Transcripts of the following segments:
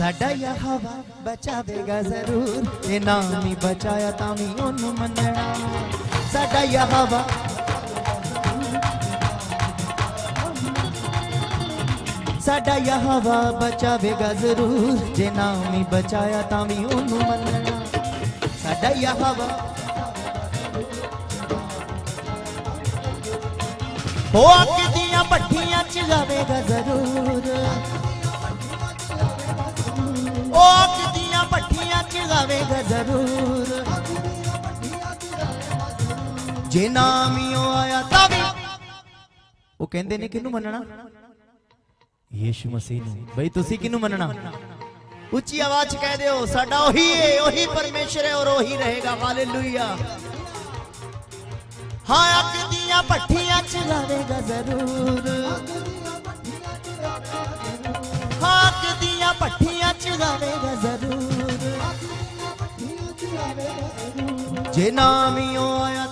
ਸਾਡਾ ਯਹਵਾ ਬਚਾਵੇਗਾ ਜ਼ਰੂਰ ਜੇ ਨਾਮ ਹੀ ਬਚਾਇਆ ਤਾਂ ਵੀ ਉਹਨੂੰ ਮੰਨਣਾ ਸਾਡਾ ਯਹਵਾ ਸਾਡਾ ਯਹਵਾ ਬਚਾਵੇਗਾ ਜ਼ਰੂਰ ਜੇ ਨਾਮ ਹੀ ਬਚਾਇਆ ਤਾਂ ਵੀ ਉਹਨੂੰ ਮੰਨਣਾ ਸਾਡਾ ਯਹਵਾ ਹੋ ਅੱਗ ਦੀਆਂ ਭੱਠੀਆਂ ਚ ਜਾਵੇਗਾ ਜੇ ਨਾਮ ਹੀ ਉਹ ਆਇਆ ਤਾਂ ਵੀ। ਉਹ ਕਹਿੰਦੇ ਨੇ ਕਿਹਨੂੰ ਮੰਨਣਾ? ਯੀਸ਼ੂ ਮਸੀਹ ਨੂੰ। ਬਈ ਤੁਸੀਂ ਕਿਹਨੂੰ ਮੰਨਣਾ? ਉੱਚੀ ਆਵਾਜ਼ ਕਹਿ ਦਿਓ, ਸਾਡਾ ਉਹੀ ਹੈ ਉਹੀ ਪਰਮੇਸ਼ਰ ਹੈ ਔਰ ਉਹੀ ਰਹੇਗਾ। ਹਾਲੇਲੂਇਆ। ਹਾਂ, ਅੱਗ ਦੀਆਂ ਭੱਠੀਆਂ ਚ ਜ਼ਰੂਰ। ਹਾਂ, ਅੱਗ ਦੀਆਂ ਭੱਠੀਆਂ ਚ ਜ਼ਰੂਰ। ਜੇ ਨਾਮ ਹੀ ਆਇਆ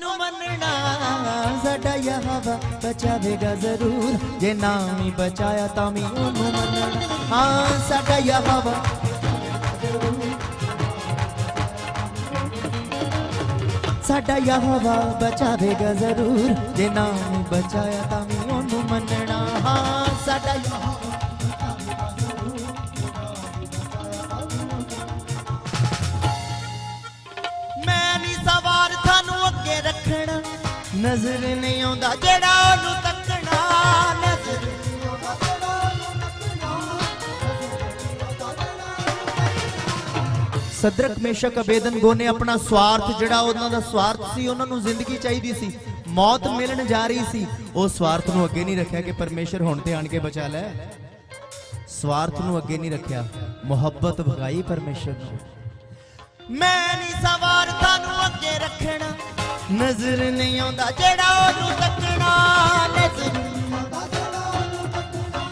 ਤਾਂ ਮੰਨਣਾ ਸਾਡਾ ਯਹਵਾ ਬਚਾਵੇਗਾ ਜ਼ਰੂਰ। ਜੇ ਨਾਮ ਹੀ ਬਚਾਇਆ ਤਾਂ ਵੀ ਉਹਨੂੰ ਮੰਨਣਾ। ਹਾਂ, ਸਾਡਾ ਯਹਵਾ। ਸਾਡਾ ਯਹਵਾ ਬਚਾਵੇਗਾ ਜ਼ਰੂਰ। ਜੇ ਨਾਮ ਹੀ ਬਚਾਇਆ ਤਾਂ ਵੀ ਉਹਨੂੰ ਮੰਨਣਾ। ਹਾਂ, ਸਾਡਾ ਯਹਵਾ। ਨਜ਼ਰ ਨਹੀਂ ਆਉਂਦਾ, ਜਿਹੜਾ ਉਹਨੂੰ ਤੱਕਣਾ, ਨਜ਼ਰ ਨਹੀਂ ਆਉਂਦਾ, ਜਿਹੜਾ ਉਹਨੂੰ ਤੱਕਣਾ, ਸਦਰਕ ਮੇਸ਼ਕ ਅਬੇਦਨਗੋ ਨੇ ਆਪਣਾ ਸਵਾਰਥ, ਜਿਹੜਾ ਉਹਨਾਂ ਦਾ ਸਵਾਰਥ ਸੀ, ਉਹਨਾਂ ਨੂੰ ਜ਼ਿੰਦਗੀ ਚਾਹੀਦੀ ਸੀ, ਮੌਤ ਮਿਲਣ ਜਾ ਰਹੀ ਸੀ, ਉਹ ਸਵਾਰਥ ਨੂੰ ਅੱਗੇ ਨਹੀਂ ਰੱਖਿਆ ਕਿ ਪਰਮੇਸ਼ਰ ਹੁਣ ਤੇ ਆਣ ਕੇ ਬਚਾ ਲੈ। ਸਵਾਰਥ ਨੂੰ ਅੱਗੇ ਨਹੀਂ ਰੱਖਿਆ, ਮੁਹੱਬਤ ਭਗਾਈ ਪਰਮੇਸ਼ਰ ਨੂੰ। ਮੈਂ ਨਹੀਂ ਸਵਾਰ ਤੁਹਾਨੂੰ ਅੱਗੇ ਰੱਖਣਾ। ਨਜ਼ਰ ਨਹੀਂ ਆਉਂਦਾ, ਜਿਹੜਾ ਉਹਨੂੰ ਤੱਕਣਾ ਨਜ਼ਰ ਨਹੀਂ ਆਉਂਦਾ, ਜਿਹੜਾ ਉਹਨੂੰ ਤੱਕਣਾ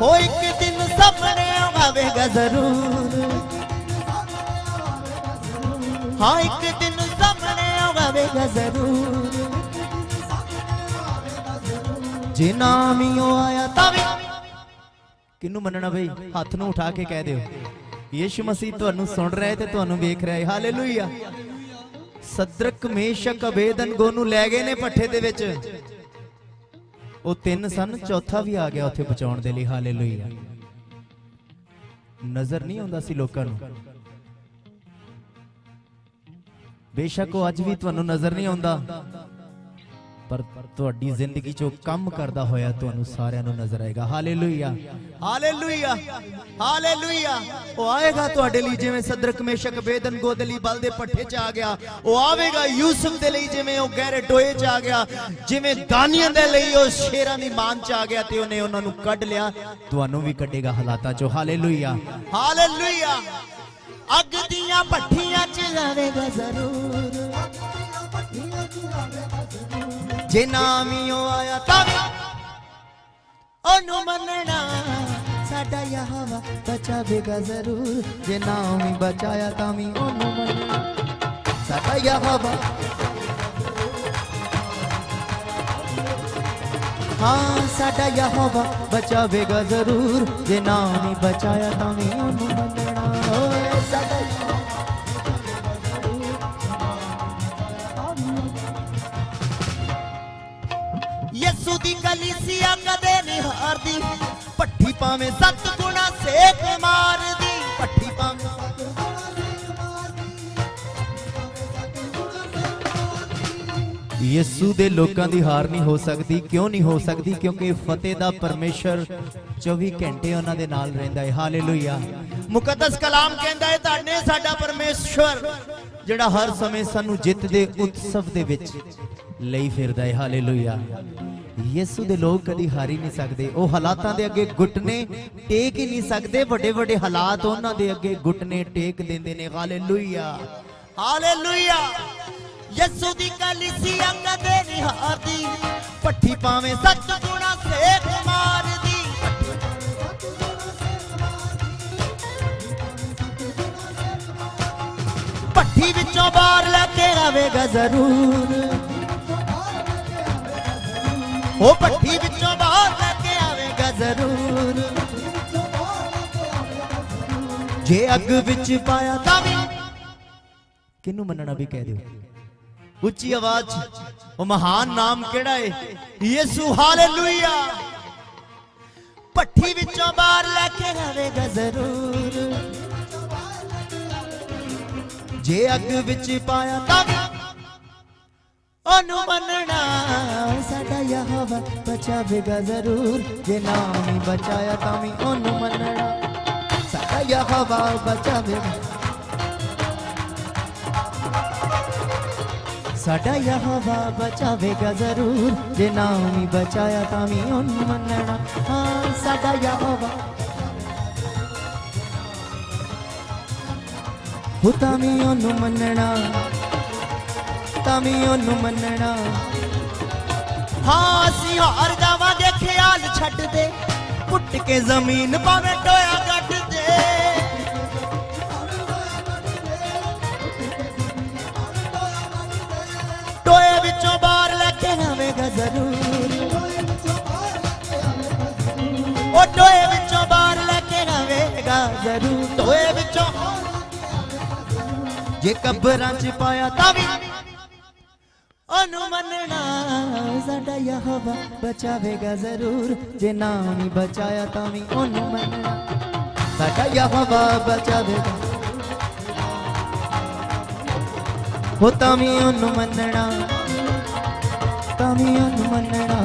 ਹੋ ਇੱਕ ਦਿਨ ਸਾਹਮਣੇ ਆਵੇਗਾ ਜ਼ਰੂਰ। ਹਾਂ, ਇੱਕ ਦਿਨ ਸਾਹਮਣੇ ਆਵੇਗਾ ਜ਼ਰੂਰ। ਜੇ ਨਾਮ ਹੀ ਉਹ ਆਇਆ ਤਾਂ ਵੀ ਕਿਹਨੂੰ ਮੰਨਣਾ ਬਈ? ਹੱਥ ਨੂੰ ਉਠਾ ਕੇ ਕਹਿ ਦਿਓ। ਯੀਸ਼ੂ ਮਸੀਹ ਤੁਹਾਨੂੰ ਸੁਣ ਰਿਹਾ ਹੈ ਤੇ ਤੁਹਾਨੂੰ ਵੇਖ ਰਿਹਾ ਹੈ। ਹਾਲੇਲੂਇਆ ਸਦਰਕ ਮੇਸ਼ਕ ਅਬੇਦਨਗੋ ਨੂੰ ਲੈ ਗਏ ਨੇ ਪੱਠੇ ਦੇ ਵਿੱਚ। ਉਹ ਤਿੰਨ ਸਨ, ਚੌਥਾ ਵੀ ਆ ਗਿਆ ਉੱਥੇ ਬਚਾਉਣ ਦੇ ਲਈ। ਹਾਲੇਲੂਇਆ ਨਜ਼ਰ ਨਹੀਂ ਆਉਂਦਾ ਸੀ ਲੋਕਾਂ ਨੂੰ। ਬੇਸ਼ੱਕ ਉਹ ਅੱਜ ਵੀ ਤੁਹਾਨੂੰ ਨਜ਼ਰ ਨਹੀਂ ਆਉਂਦਾ। ਪਰ ਤੁਹਾਡੀ ਜ਼ਿੰਦਗੀ 'ਚ ਕੰਮ ਕਰਦਾ ਹੋਇਆ ਤੁਹਾਨੂੰ ਸਾਰਿਆਂ ਨੂੰ ਨਜ਼ਰ ਆਏਗਾ। ਹਾਲੇਲੂਇਆ। ਹਾਲੇਲੂਇਆ। ਹਾਲੇਲੂਇਆ। ਉਹ ਆਏਗਾ ਤੁਹਾਡੇ ਲਈ ਜਿਵੇਂ ਸਦਰਕ, ਮੇਸ਼ਕ, ਬੇਦਨ ਗੋ ਦੇ ਪੱਠੇ 'ਚ ਆ ਗਿਆ। ਉਹ ਆਵੇਗਾ ਯੂਸਫ ਦੇ ਲਈ ਜਿਵੇਂ ਉਹ ਗਹਿਰੇ ਟੋਏ 'ਚ ਆ ਗਿਆ। ਜਿਵੇਂ ਦਾਨੀਆਂ ਦੇ ਲਈ ਉਹ ਸ਼ੇਰਾਂ ਦੀ ਮਾਨ 'ਚ ਆ ਗਿਆ ਤੇ ਉਹਨੇ ਉਹਨਾਂ ਨੂੰ ਕੱਢ ਲਿਆ। ਤੁਹਾਨੂੰ ਵੀ ਕੱਢੇਗਾ ਹਾਲਾਤਾਂ 'ਚੋਂ। ਹਾਲੇਲੂਇਆ। ਹਾਲੇਲੂਇਆ। ਅੱਗ ਦੀਆਂ ਭੱਠੀਆਂ 'ਚ ਜਾਵੇਗਾ ਜ਼ਰੂਰ। ਜੇ ਨਾਮ ਹੀ ਉਹ ਆਇਆ ਤਾਂ ਵੀ ਉਹਨੂੰ ਮੰਨਣਾ। ਸਾਡਾ ਯਹਵਾ ਬਚਾਵੇਗਾ ਜ਼ਰੂਰ। ਜੇ ਨਾਮ ਹੀ ਬਚਾਇਆ ਤਾਂ ਵੀ ਉਹਨੂੰ ਮੰਨਣਾ। ਸਾਡਾ ਯਹਵਾ ਹਾਂ, ਸਾਡਾ ਯਹਵਾ ਬਚਾਵੇਗਾ ਜ਼ਰੂਰ। ਜੇ ਨਾਮ ਹੀ ਬਚਾਇਆ ਤਾਂ ਵੀ ਉਹਨੂੰ ਮੰਨਣਾ। ਕਲੀਸਿਆ ਕਦੇ ਨਹੀਂ ਹਾਰਦੀ ਪੱਠੀ ਪਾਵੇਂ ਸੱਤ ਗੁਣਾ ਸੇਕ ਮਾਰਦੀ। ਪੱਠੀ ਪਾਵੇਂ ਸੱਤ ਗੁਣਾ ਸੇਕ ਮਾਰਦੀ। ਯਸੂ ਦੇ ਲੋਕਾਂ ਦੀ ਹਾਰ ਨਹੀਂ ਹੋ ਸਕਦੀ, ਕਿਉਂ ਨਹੀਂ ਹੋ ਸਕਦੀ? ਕਿਉਂਕਿ ਫਤਿਹ ਦਾ ਪਰਮੇਸ਼ਰ 24 ਘੰਟੇ ਉਹਨਾਂ ਦੇ ਨਾਲ ਰਹਿੰਦਾ ਹੈ। ਹਾਲੇਲੂਇਆ। ਮੁਕੱਦਸ ਕਲਾਮ ਕਹਿੰਦਾ ਹੈ, ਤੁਹਾਡੇ ਸਾਡਾ ਪਰਮੇਸ਼ਰ, ਜਿਹੜਾ ਹਰ ਸਮੇਂ ਸਾਨੂੰ ਜਿੱਤ ਦੇ ਉਤਸਵ ਦੇ ਵਿੱਚ ਲਈ ਫਿਰਦਾ ਹੈ। ਹਾਲੇਲੂਇਆ। ਯਿਸੂ ਦੇ ਲੋਕ ਕਦੀ ਹਾਰ ਹੀ ਨਹੀਂ ਸਕਦੇ। ਉਹ ਹਾਲਾਤਾਂ ਦੇ ਅੱਗੇ ਘੁਟਨੇ ਟੇਕ ਹੀ ਨਹੀਂ ਸਕਦੇ। ਵੱਡੇ ਵੱਡੇ ਹਾਲਾਤ ਉਹਨਾਂ ਦੇ ਅੱਗੇ ਘੁਟਨੇ ਟੇਕ ਦਿੰਦੇ ਨੇ। ਹਾਲੇਲੂਇਆ। ਹਾਲੇਲੂਇਆ। ਯਿਸੂ ਦੀ ਕਲੀਸਿਆ ਕਦੇ ਨਹੀਂ ਹਾਰਦੀ ਪੱਠੀ ਪਾਵੇਂ ਸੱਤ ਗੁਣਾ ਸੇਕ ਮਾਰਦੀ ਪੱਠੀ ਵਿੱਚੋਂ ਬਾਹਰ ਲੈ ਕੇ ਆਵੇਗਾ ਜ਼ਰੂਰ। ਉਹ ਭੱਠੀ ਵਿੱਚੋਂ ਬਾਹਰ ਲੈ ਕੇ ਆਵੇਗਾ ਜ਼ਰੂਰ। ਜੇ ਅੱਗ ਵਿੱਚ ਪਾਇਆ ਤਾਂ ਵੀ ਕਿਹਨੂੰ ਮੰਨਣਾ ਵੀ ਕਹਿ ਦਿਓ? ਉੱਚੀ ਆਵਾਜ਼, ਉਹ ਮਹਾਨ ਨਾਮ ਕਿਹੜਾ ਏ? ਯਿਸੂ, ਹਾਲੇਲੂਇਆ। ਭੱਠੀ ਵਿੱਚੋਂ ਬਾਹਰ ਲੈ ਕੇ ਆਵੇਗਾ ਜ਼ਰੂਰ। ਜੇ ਅੱਗ ਵਿੱਚ ਪਾਇਆ ਤਾਂ ਵੀ ਉਹਨੂੰ ਮੰਨਣਾ ਸਾਡਾ ਯਹੋਵਾ ਬਚਾਵੇਗਾ ਜ਼ਰੂਰ ਜੇ ਨਾਮ ਨਹੀਂ ਬਚਾਇਆ ਤਾਂ ਵੀ ਉਹਨੂੰ ਮੰਨਣਾ ਸਾਡਾ ਯਹੋਵਾ ਬਚਾਵੇਗਾ ਸਾਡਾ ਯਹੋਵਾ ਬਚਾਵੇਗਾ ਜ਼ਰੂਰ ਜੇ ਨਾਮ ਨਹੀਂ ਬਚਾਇਆ ਤਾਂ ਵੀ ਉਹਨੂੰ ਮੰਨਣਾ ਹਾਂ ਸਾਡਾ ਯਹੋਵਾ ਹੋ ਤਾਂ ਵੀ ਉਹਨੂੰ ਮੰਨਣਾ ਤਾਂ ਵੀ ਉਹਨੂੰ ਮੰਨਣਾ ਹਾਂ ਅਸੀਂ ਹਾਰ ਜਾਵਾਂਗੇ ਖਿਆਲ ਛੱਡ ਦੇ। ਪੁੱਟ ਕੇ ਜ਼ਮੀਨ ਭਾਵੇਂ ਟੋਇਆ ਕੱਟ ਦੇ। ਟੋਏ ਵਿੱਚੋਂ ਬਾਹਰ ਲੈ ਕੇ ਆਵੇਗਾ ਜ਼ਰੂਰ। ਉਹ ਟੋਏ ਵਿੱਚੋਂ ਬਾਹਰ ਲੈ ਕੇ ਆਵੇਗਾ ਜ਼ਰੂਰ। ਟੋਏ ਵਿੱਚੋਂ? ਜੇ ਕਬਰਾਂ 'ਚ ਪਾਇਆ ਤਾਂ ਵੀ ਉਹਨੂੰ ਮੰਨਣਾ ਸਾਡਾ ਯਹੋਵਾ ਬਚਾਵੇਗਾ ਜ਼ਰੂਰ। ਜੇ ਨਾ ਨਹੀਂ ਬਚਾਇਆ ਤਾਂ ਵੀ ਉਹਨੂੰ ਮੰਨਣਾ ਸਾਡਾ ਯਹੋਵਾ ਬਚਾਵੇਗਾ। ਹੋ ਤਾਂ ਵੀ ਉਹਨੂੰ ਮੰਨਣਾ ਤਾਂ ਵੀ ਉਹਨੂੰ ਮੰਨਣਾ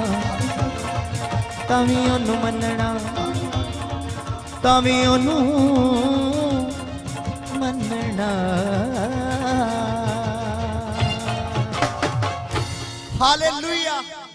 ਤਾਂ ਵੀ ਉਹਨੂੰ ਮੰਨਣਾ ਤਾਂ ਵੀ ਉਹਨੂੰ ਮੰਨਣਾ ਹਾਲੇਲੂਇਆ